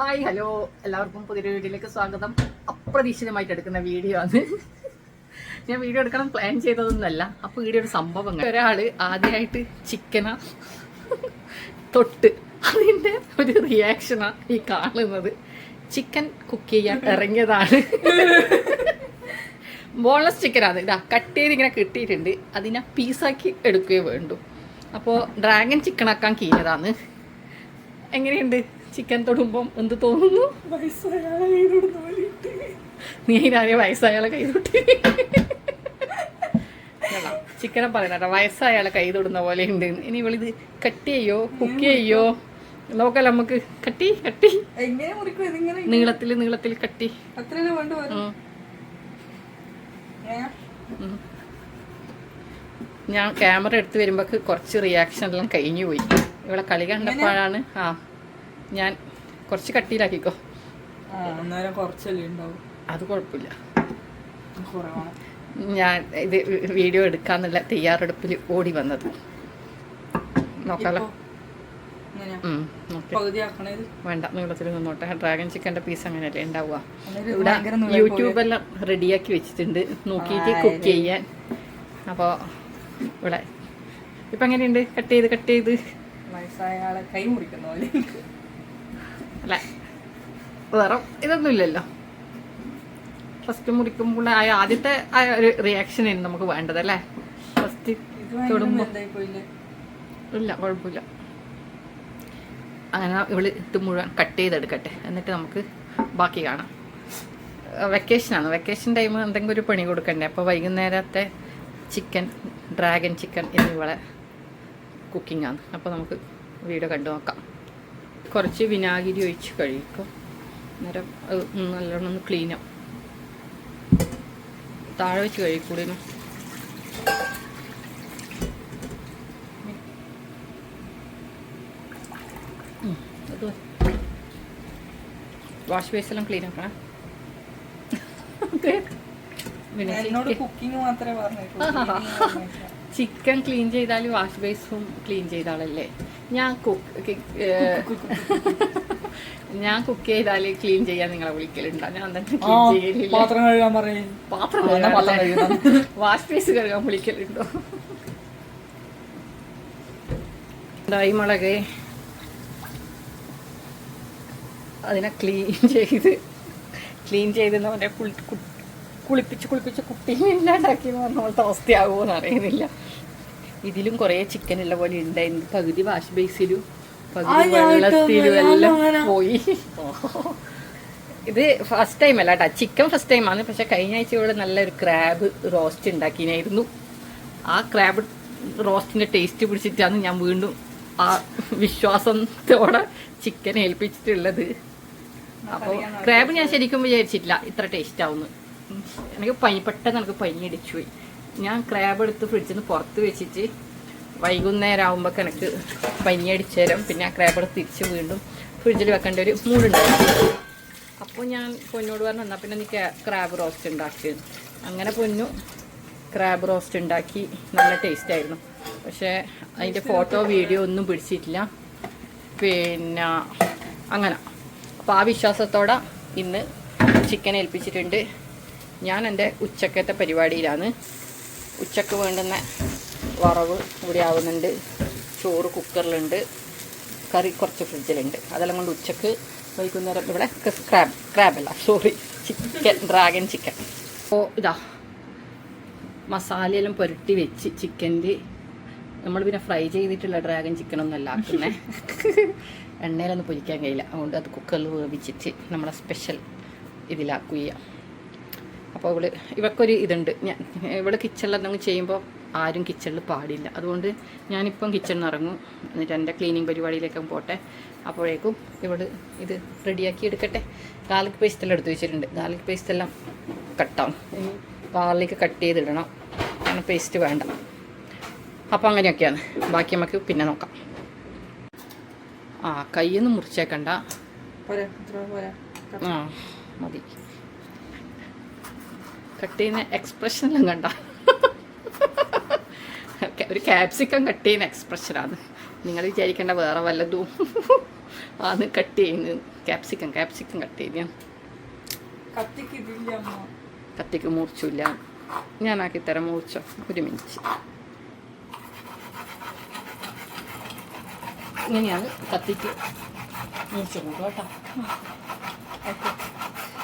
Hi hello എല്ലാവർക്കും പുതിയൊരു വീഡിയോയിലേക്ക് സ്വാഗതം. അപ്രതീക്ഷിതമായിട്ട് എടുക്കുന്ന വീഡിയോ ആണ്. ഞാൻ വീഡിയോ എടുക്കണം പ്ലാൻ ചെയ്തതൊന്നുമല്ല. അപ്പോൾ വീഡിയോ ഒരു സംഭവം ഒരാൾ ആദ്യമായിട്ട് ചിക്കന തൊട്ട് അതിന്റെ ഒരു റിയാക്ഷനാണ് ഈ കാണുന്നത്. ചിക്കൻ കുക്ക് ചെയ്യാൻ ഇറങ്ങിയതാണ്. ബോൺലെസ് ചിക്കനാണ് ഇതാ കട്ട് ചെയ്ത് ഇങ്ങനെ കിട്ടിയിട്ടുണ്ട്. അതിനെ പീസാക്കി എടുക്കുകയേ വേണ്ടു. അപ്പോൾ ഡ്രാഗൺ ചിക്കൻ ആക്കാൻ എങ്ങനെയുണ്ട്? ചിക്കൻ തൊടുമ്പം എന്ത് തോന്നുന്നു? നീ അതിനാരെ വയസ്സായാളെ കൈ തൊട്ടി ചിക്കനെ പറയുന്നേട്ടാ വയസ്സായാളെ കൈ തൊടുന്ന പോലെ ഉണ്ട് ഇനി ഇവളിത് കട്ട് ചെയ്യോ കുക്ക് ചെയ്യോ? നോക്കല്ല നമുക്ക്. കട്ടി കട്ടി. നീളത്തിൽ നീളത്തിൽ കട്ടി. ഞാൻ ക്യാമറ എടുത്ത് വരുമ്പോൾ കുറച്ച് റിയാക്ഷൻ എല്ലാം കഴിഞ്ഞു പോയി ഇവിടെ കളി കണ്ടപ്പോഴാണ് ആ. ഞാൻ കുറച്ച് കട്ടിയിലാക്കിക്കോ. അന്നേരം കുറച്ചല്ലേ ഉണ്ടാവും. അത് കുഴപ്പമില്ല. ഞാൻ ഇത് വീഡിയോ എടുക്കാന്നുള്ള തയ്യാറെടുപ്പിൽ ഓടി വന്നത്. നോക്കാലോ. വേണ്ട നീളത്തിൽ നിന്നോട്ടെ. ഡ്രാഗൺ ചിക്കന്റെ പീസ് അങ്ങനെയല്ലേ ഉണ്ടാവുക. ഇവിടെ യൂട്യൂബെല്ലാം റെഡിയാക്കി വെച്ചിട്ടുണ്ട്. നോക്കിയിട്ട് കുക്ക് ചെയ്യാൻ. അപ്പോൾ ഇവിടെ. ഇപ്പം എങ്ങനെയുണ്ട്? കട്ട് ചെയ്ത് കട്ട് ചെയ്ത്. വയസ്സായ ആളെ കൈ മുറിക്കുന്ന പോലെ. അല്ല? വേറെ ഇതൊന്നുമില്ലല്ലോ ഫസ്റ്റ് മുറിക്കുമ്പോൾ ആ ആദ്യത്തെ ആ ഒരു റിയാക്ഷൻ ആയിരുന്നു നമുക്ക് വേണ്ടത് അല്ലേ? ഫസ്റ്റ് തൊടുമ്പോൾ ഇല്ല കുഴപ്പമില്ല. അങ്ങനെ ഇവൾ ഇത് മുഴുവൻ കട്ട് ചെയ്തെടുക്കട്ടെ. എന്നിട്ട് നമുക്ക് ബാക്കി കാണാം. വെക്കേഷൻ ആണ്. വെക്കേഷൻ ടൈം എന്തെങ്കിലും ഒരു പണി കൊടുക്കണ്ടേ? അപ്പോൾ വൈകുന്നേരത്തെ ചിക്കൻ ഡ്രാഗൺ ചിക്കൻ എന്നിവളെ കുക്കിംഗ് ആണ്. അപ്പോൾ നമുക്ക് വീഡിയോ കണ്ടു നോക്കാം. കുറച്ച് വിനാഗിരി ഒഴിച്ച് കഴിക്കും. അന്നേരം അത് നല്ലോണം ഒന്ന് ക്ലീനാവും താഴെ വെച്ച് കഴിക്കൂടിനും അത് വാഷ് ബേസെല്ലാം ക്ലീൻ ആക്കണം. ചിക്കൻ. ക്ലീൻ ചെയ്താൽ വാഷ് ബേസും ക്ലീൻ ചെയ്താളല്ലേ ഞാൻ കുക്ക് ഞാൻ കുക്ക് ചെയ്താൽ ക്ലീൻ ചെയ്യാൻ നിങ്ങളെ വിളിക്കലുണ്ടോ? ഞാൻ തന്നെ ക്ലീൻ ചെയ്യലില്ല. പാത്രം കഴുകാൻ പറയും. പാത്രം വാഷ് ബേസ് കഴുകാൻ വിളിക്കലുണ്ടോ? ഉണ്ടായി മുളക്. അതിനെ ക്ലീൻ ചെയ്ത് ക്ലീൻ ചെയ്ത് അവനെ കുളിപ്പിച്ച് കുളിപ്പിച്ച് കുട്ടീനെ ഇല്ലാണ്ടാക്കി എന്ന് പറഞ്ഞ അവസ്ഥയാകുമോ എന്ന് അറിയുന്നില്ല. ഇതിലും കുറേ ചിക്കൻ ഉള്ള പോലെ ഉണ്ടായിരുന്നു പകുതി വാഷ് ബേസിലും പകുതി വെള്ളത്തിലും എല്ലാം പോയി. ഇത് ഫസ്റ്റ് ടൈം അല്ല കേട്ടോ ചിക്കൻ ഫസ്റ്റ് ടൈമാണ് പക്ഷെ കഴിഞ്ഞ ആഴ്ച ഇവിടെ നല്ലൊരു ക്രാബ് റോസ്റ്റ് ഉണ്ടാക്കിനായിരുന്നു ആ ക്രാബ് റോസ്റ്റിന്റെ ടേസ്റ്റ് പിടിച്ചിട്ടാണ് ഞാൻ വീണ്ടും ആ വിശ്വാസത്തോടെ ചിക്കൻ ഏൽപ്പിച്ചിട്ടുള്ളത്. അപ്പോൾ ക്രാബ് ഞാൻ ശരിക്കും വിചാരിച്ചിട്ടില്ല. ഇത്ര ടേസ്റ്റ് ആവുന്നു. എനിക്ക് പനി പെട്ടെന്ന് എനിക്ക് പനി അടിച്ചു പോയി ഞാൻ ക്രാബ് എടുത്ത് ഫ്രിഡ്ജിൽ നിന്ന് പുറത്ത് വെച്ചിട്ട് വൈകുന്നേരം ആകുമ്പോൾ കണക്ക് പനി തരാം പിന്നെ ആ ക്രാബ് എടുത്ത് തിരിച്ച് വീണ്ടും ഫ്രിഡ്ജിൽ വെക്കേണ്ട ഒരു മൂടുണ്ടായിരുന്നു അപ്പോൾ ഞാൻ പൊന്നോട് പറഞ്ഞു എന്നാൽ പിന്നെ നീ ക്രാബ് റോസ്റ്റ് ഉണ്ടാക്കി അങ്ങനെ പൊന്നു ക്രാബ് റോസ്റ്റ് ഉണ്ടാക്കി നല്ല ടേസ്റ്റ് ആയിരുന്നു. പക്ഷേ അതിന്റെ ഫോട്ടോ വീഡിയോ ഒന്നും പിടിച്ചിട്ടില്ല. പിന്നെ അങ്ങനെ. അപ്പോൾ ആ വിശ്വാസത്തോടെ ഇന്ന് ചിക്കൻ ഏൽപ്പിച്ചിട്ടുണ്ട്. ഞാൻ എന്റെ ഉച്ചക്കത്തെ പരിപാടിയിലാണ്. ഉച്ചയ്ക്ക് വേണ്ടുന്ന വറവ് ഇവിടെ ആവുന്നുണ്ട്. ചോറ് കുക്കറിലുണ്ട്. കറി കുറച്ച് ഫ്രിഡ്ജിലുണ്ട്. അതെല്ലാം കൊണ്ട് ഉച്ചയ്ക്ക് വൈകുന്നേരം ഇവിടെ ക്രാബ് ക്രാബല്ല സോറി ചിക്കൻ ഡ്രാഗൺ ചിക്കൻ അപ്പോൾ ഇതാ മസാലയെല്ലാം പുരട്ടി വെച്ച് ചിക്കന്റെ നമ്മൾ പിന്നെ ഫ്രൈ ചെയ്തിട്ടുള്ള ഡ്രാഗൺ ചിക്കനൊന്നും അല്ല ആക്കുന്നേ. എണ്ണയിലൊന്നും പൊരിക്കാൻ കഴിയില്ല. അതുകൊണ്ട് അത് കുക്കറിൽ വേവിച്ചിട്ട് നമ്മളെ സ്പെഷ്യൽ ഇതിലാക്കുക അപ്പോൾ ഇവൾ ഇവക്കൊരു ഇതുണ്ട്. ഞാൻ ഇവിടെ കിച്ചണിൽ എന്തെങ്കിലും ചെയ്യുമ്പോൾ ആരും കിച്ചണിൽ പാടില്ല. അതുകൊണ്ട് ഞാനിപ്പം കിച്ചണിൽ ഇറങ്ങും. എന്നിട്ട് എന്റെ ക്ലീനിങ് പരിപാടിയിലേക്കും പോട്ടെ. അപ്പോഴേക്കും ഇവൾ ഇത് റെഡിയാക്കി എടുക്കട്ടെ. ഗാർലിക് പേസ്റ്റ് എല്ലാം എടുത്ത് വെച്ചിട്ടുണ്ട്. ഗാർലിക് പേസ്റ്റ് എല്ലാം കട്ടാവും ഇനി ഗാർലിക് കട്ട് ചെയ്തിടണം. അങ്ങനെ പേസ്റ്റ് വേണ്ട. അപ്പോൾ അങ്ങനെയൊക്കെയാണ്. ബാക്കി നമുക്ക് പിന്നെ നോക്കാം. ആ കയ്യൊന്നും മുറിച്ചേക്കണ്ട. ആ മതി. കട്ട് ചെയ്യുന്ന എക്സ്പ്രഷനെല്ലാം കണ്ട ഒരു ക്യാപ്സിക്കം കട്ട് ചെയ്യുന്ന എക്സ്പ്രഷനാണ് നിങ്ങൾ വിചാരിക്കേണ്ട വേറെ വല്ലതും. ആണ് കട്ട് ചെയ്യുന്നത് ക്യാപ്സിക്കം ക്യാപ്സിക്കം കട്ട് ചെയ്ത് കത്തിക്ക് മൂർച്ചില്ല ഞാനാക്കി തരാം മൂർച്ച ഒരു മിനിറ്റ് ഇങ്ങനെയാണ് കത്തിക്ക് മൂർച്ച കേട്ടോ. ഓക്കെ.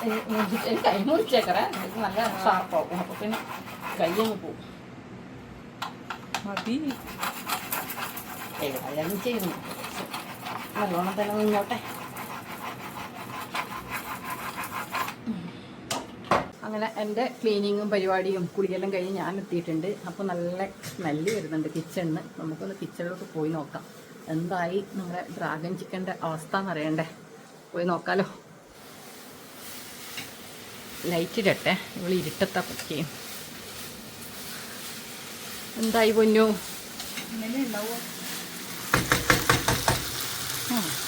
കൈ മുറിച്ചേക്കറേ ഇത് നല്ല ഷാർപ്പാവും അപ്പോൾ പിന്നെ കൈ അങ്ങ് പോകും മതി ഏതായാലും ചെയ്യുന്നു നല്ലോണം തന്നെ നിന്നോട്ടെ അങ്ങനെ എന്റെ ക്ലീനിങ്ങും പരിപാടിയും കുളിയെല്ലാം കഴിഞ്ഞ് ഞാൻ എത്തിയിട്ടുണ്ട് അപ്പോൾ നല്ല സ്മെല്ല് വരുന്നുണ്ട് കിച്ചണിന് നമുക്കൊന്ന് കിച്ചണിലോട്ട് പോയി നോക്കാം എന്തായി നമ്മുടെ ഡ്രാഗൺ ചിക്കന്റെ അവസ്ഥ എന്നറിയണ്ടേ പോയി നോക്കാലോ ലൈറ്റ് ഇടട്ടെ. ഇവൾ ഇരുട്ടത്താ പറ്റി എന്തായി പൊന്നു?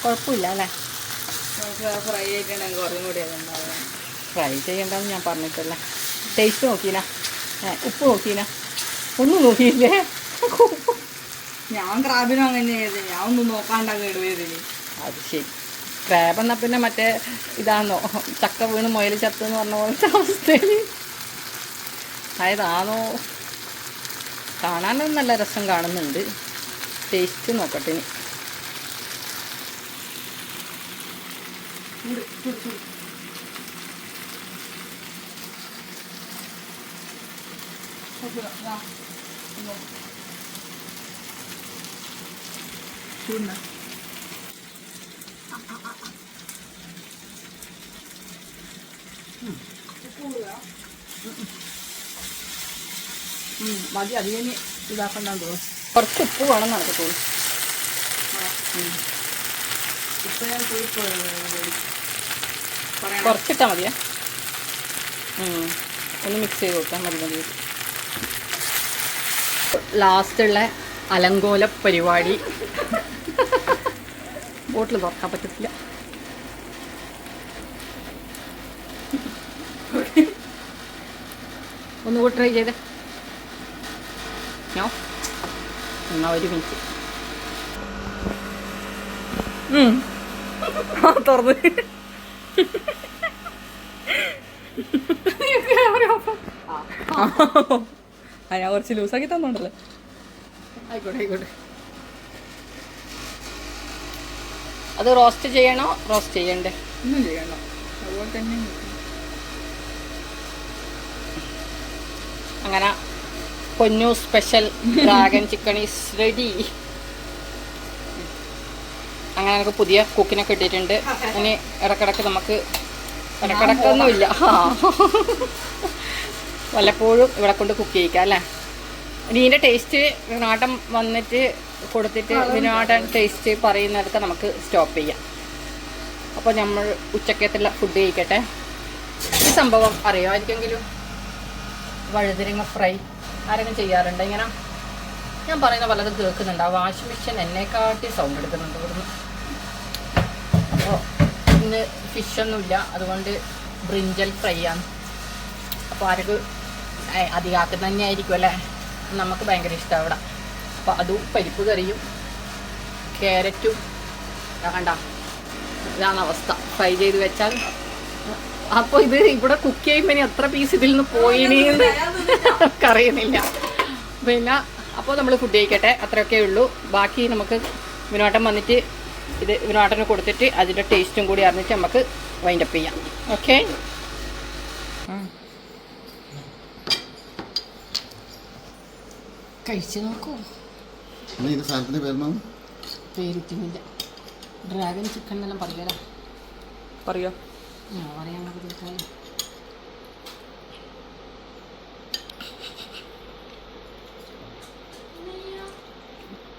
കുഴപ്പമില്ല അല്ലേ? ഫ്രൈ കൂടി ഫ്രൈ ചെയ്യണ്ടെന്ന് ഞാൻ പറഞ്ഞിട്ടില്ല. ടേസ്റ്റ് നോക്കീന. ഉപ്പ് നോക്കീന. ഒന്നും നോക്കിയില്ലേ? ഞാൻ ക്രാബിനും അങ്ങനെ ഞാൻ ഒന്നും നോക്കാണ്ടാ കേടുവേദന അത് ശരി. ക്രാബ് എന്നാൽ പിന്നെ മറ്റേ ഇതാണോ ചക്ക വീണ് മുയൽ ചത്ത് എന്ന് പറഞ്ഞ പോലത്തെ അവസ്ഥയിൽ ആയതാണോ? കാണാനും നല്ല രസം കാണുന്നുണ്ട്. ടേസ്റ്റ് നോക്കട്ടെ ഇനി. ഉം, മതി. അധികം ഇതാക്കണ്ടെന്ന് തോന്നുന്നു. കുറച്ച് ഉപ്പ് വേണം നടക്ക് തോന്നുന്നു ഇപ്പൊ ഞാൻ പോയി പറയാം കുറച്ചിട്ടാ മതിയേ. ഒന്ന് മിക്സ് ചെയ്ത് കൊടുക്കാം മതി മതി. ലാസ്റ്റുള്ള അലങ്കോല പരിപാടി. ബോട്ടിൽ തുറക്കാൻ പറ്റത്തില്ല. ഒന്നുകൂടി ട്രൈ ചെയ്തേ. ഞോ. എന്നാ ഒരു മിനിറ്റ് തുറന്ന്. ആ. ഞാൻ കുറച്ച് ലൂസാക്കി തന്നോണ്ടല്ലേ? ആയിക്കോട്ടെ ആയിക്കോട്ടെ. അത് റോസ്റ്റ് ചെയ്യണോ? റോസ്റ്റ് ചെയ്യണ്ടേ? ഒന്നും ചെയ്യണ്ട. അതുപോലെ തന്നെ അങ്ങനെ പൊന്നു special dragon chicken is ready അങ്ങനെ നമുക്ക് പുതിയ കുക്കിനെ കിട്ടിയിട്ടുണ്ട് ഇനി ഇടക്കിടക്ക് നമുക്ക് ഇടക്കിടക്കൊന്നുമില്ല. വല്ലപ്പോഴും ഇവിടെ കൊണ്ട് കുക്ക് ചെയ്യിക്കാം അല്ലേ? ഇനി ഇതിന്റെ ടേസ്റ്റ് നാട്ടം വന്നിട്ട് കൊടുത്തിട്ട് ഇതിനോട് ടേസ്റ്റ് പറയുന്നതൊക്കെ നമുക്ക് സ്റ്റോപ്പ് ചെയ്യാം. അപ്പോൾ നമ്മൾ ഉച്ചക്കത്തുള്ള ഫുഡ് കഴിക്കട്ടെ. ഈ സംഭവം അറിയോ ആർക്കെങ്കിലും വഴുതിരിങ്ങ ഫ്രൈ ആരെങ്കിലും ചെയ്യാറുണ്ട് ഇങ്ങനെ? ഞാൻ പറയുന്ന പലതും കേൾക്കുന്നുണ്ട്. ആ വാഷിംഗ് മെഷീൻ എന്നെക്കാട്ടി സൗണ്ട് എടുക്കുന്നുണ്ട് ഇവിടുന്ന്. അപ്പോൾ ഇന്ന് ഫിഷൊന്നുമില്ല അതുകൊണ്ട് ബ്രിഞ്ചൽ ഫ്രൈ ആണ്. അപ്പോൾ ആർക്ക് അധികാക്കുന്ന തന്നെ ആയിരിക്കും അല്ലേ? നമുക്ക് ഭയങ്കര ഇഷ്ടമാണ് അവിടെ. അപ്പോൾ അതും പരിപ്പ് കറിയും ക്യാരറ്റും കണ്ട? ഇതാണ് അവസ്ഥ. ഫ്രൈ ചെയ്ത് വെച്ചാൽ അപ്പോൾ ഇത് ഇവിടെ കുക്ക് ചെയ്യുമ്പോൾ ഇനി എത്ര പീസ് ഇതിൽ നിന്ന് പോയിനെന്ന് അറിയുന്നില്ല പിന്നെ അപ്പോൾ നമ്മൾ ഫുഡ് കഴിക്കട്ടെ അത്രയൊക്കെ ഉള്ളൂ. ബാക്കി നമുക്ക് വിനോട്ടം വന്നിട്ട് ഇത് വിനോട്ടന് കൊടുത്തിട്ട് അതിന്റെ ടേസ്റ്റും കൂടി അറിഞ്ഞിട്ട് നമുക്ക് വൈൻഡപ്പ് ചെയ്യാം. ഓക്കെ കഴിച്ചു നോക്കൂ. ഇത് സാധനത്തിന്റെ പേരണം പേരിറ്റുന്നില്ല ഡ്രാഗൺ ചിക്കൻ എന്നെല്ലാം പറയാലോ പറയോ? ഞാൻ പറയാൻ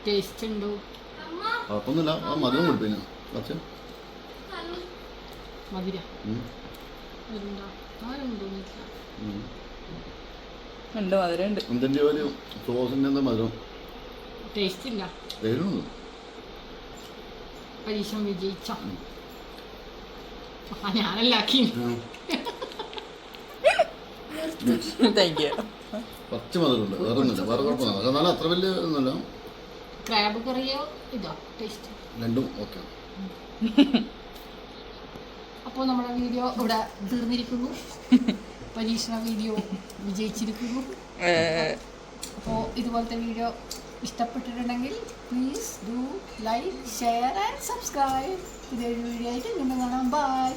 ടേസ്റ്റ് ഉണ്ടോ? കുഴപ്പമൊന്നുമില്ല. ആ മധുരം കൊടുപ്പിന് കുറച്ച്. മധുര. ഉണ്ടോ മധുരം ഉണ്ട് എന്തിന്റെ ഒരു സോസിന്റെ എന്താ മധുരം? ടേസ്റ്റ് ഇല്ല പരീക്ഷ വിജയിച്ച ഞാനല്ലാക്കി താങ്ക് യു കുറച്ച് മധുരമുണ്ട് വേറെ ഒന്നുമില്ല വേറെ കുഴപ്പമൊന്നുമില്ല എന്നാലും അത്ര വലിയ ഒന്നുമില്ല ക്രാബ് കറിയോ ഇതോ ടേസ്റ്റ് രണ്ടും ഓക്കെ അപ്പോൾ നമ്മുടെ വീഡിയോ ഇവിടെ തീർന്നിരിക്കുന്നു പരീക്ഷണ വീഡിയോ വിജയിച്ചിരിക്കുന്നു അപ്പോൾ ഇതുപോലത്തെ വീഡിയോ ഇഷ്ടപ്പെട്ടിട്ടുണ്ടെങ്കിൽ please do like share and subscribe പുതിയൊരു വീഡിയോ ആയിട്ട് വീണ്ടും കാണാം. ബൈ